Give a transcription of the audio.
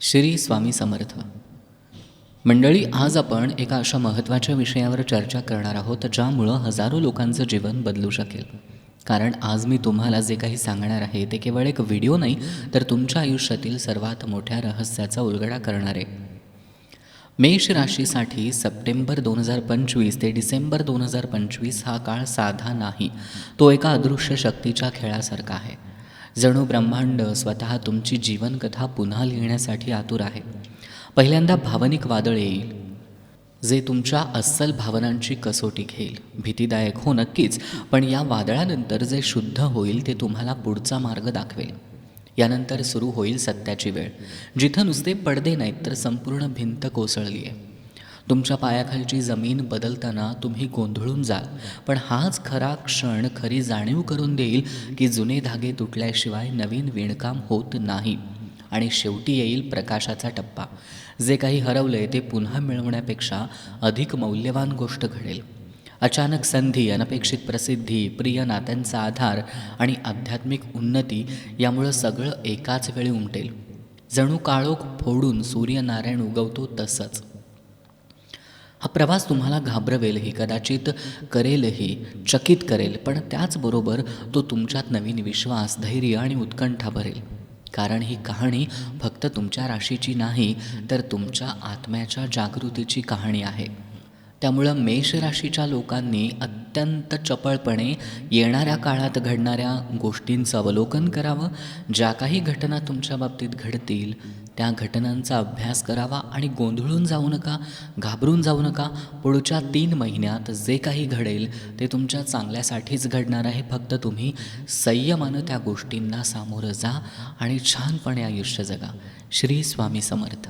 श्री स्वामी समर्थ. मंडळी आज आपण एका अशा महत्त्वाच्या विषयावर चर्चा करणार आहोत ज्यामुळं हजारो लोकांचं जीवन बदलू शकेल. कारण आज मी तुम्हाला जे काही सांगणार आहे ते केवळ एक व्हिडिओ नाही तर तुमच्या आयुष्यातील सर्वात मोठ्या रहस्याचा उलगडा करणार आहे. मेष राशीसाठी सप्टेंबर दोन हजार पंचवीस ते डिसेंबर दोन हजार पंचवीस हा काळ साधा नाही. तो एका अदृश्य शक्तीच्या खेळासारखा आहे. जणू ब्रह्मांड स्वतः तुमची जीवनकथा पुन्हा लिहिण्यासाठी आतुर आहे. पहिल्यांदा भावनिक वादळ येईल. जे तुमच्या अस्सल भावनांची कसोटी घेईल. भीतीदायक हो नक्कीच पण या वादळानंतर जे शुद्ध होईल ते तुम्हाला पुढचा मार्ग दाखवेल. यानंतर सुरू होईल सत्याची वेळ. जिथं नुसते पडदे नाहीत तर संपूर्ण भिंत कोसळली आहे तुमच्या पायाखालची जमीन बदलताना तुम्ही गोंधळून जाल. पण हाच खरा क्षण खरी जाणीव करून देईल की जुने धागे तुटल्याशिवाय नवीन विणकाम होत नाही. आणि शेवटी येईल प्रकाशाचा टप्पा. जे काही हरवलंय ते पुन्हा मिळवण्यापेक्षा अधिक मौल्यवान गोष्ट घडेल. अचानक संधी अनपेक्षित प्रसिद्धी प्रिय नात्यांचा आधार आणि आध्यात्मिक उन्नती यामुळं सगळं एकाच वेळी उमटेल. जणू काळोख फोडून सूर्यनारायण उगवतो तसंच. हा प्रवास तुम्हाला घाबरवेलही कदाचित करेलही चकित करेल पण त्याचबरोबर तो तुमच्यात नवीन विश्वास धैर्य आणि उत्कंठा भरेल. कारण ही कहाणी फक्त तुमच्या राशीची नाही तर तुमच्या आत्म्याच्या जागृतीची कहाणी आहे. त्यामुळं मेष राशीच्या लोकांनी अत्यंत चपळपणे येणाऱ्या काळात घडणाऱ्या गोष्टींचं अवलोकन करावं. ज्या काही घटना तुमच्या बाबतीत घडतील त्या घटनांचा अभ्यास करावा आणि गोंधळून जाऊ नका घाबरून जाऊ नका. पुढच्या तीन महिन्यात जे काही घडेल ते तुमच्या चांगल्यासाठीच घडणार आहे. फक्त तुम्ही संयमानं त्या गोष्टींना सामोरं जा आणि छानपणे आयुष्य जगा. श्री स्वामी समर्थ.